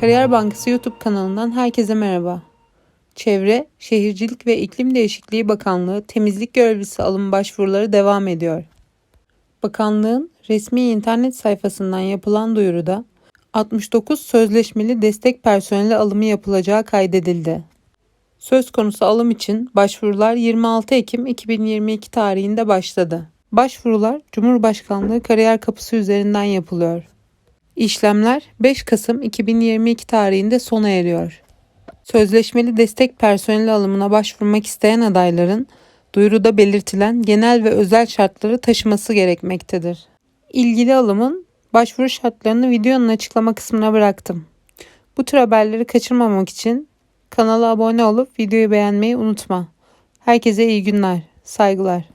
Kariyer Bankası YouTube kanalından herkese merhaba. Çevre, Şehircilik ve İklim Değişikliği Bakanlığı temizlik görevlisi alım başvuruları devam ediyor. Bakanlığın resmi internet sayfasından yapılan duyuruda 69 sözleşmeli destek personeli alımı yapılacağı kaydedildi. Söz konusu alım için başvurular 26 Ekim 2022 tarihinde başladı. Başvurular Cumhurbaşkanlığı kariyer kapısı üzerinden yapılıyor. İşlemler 5 Kasım 2022 tarihinde sona eriyor. Sözleşmeli destek personeli alımına başvurmak isteyen adayların duyuruda belirtilen genel ve özel şartları taşıması gerekmektedir. İlgili alımın başvuru şartlarını videonun açıklama kısmına bıraktım. Bu tür haberleri kaçırmamak için kanala abone olup videoyu beğenmeyi unutma. Herkese iyi günler, saygılar.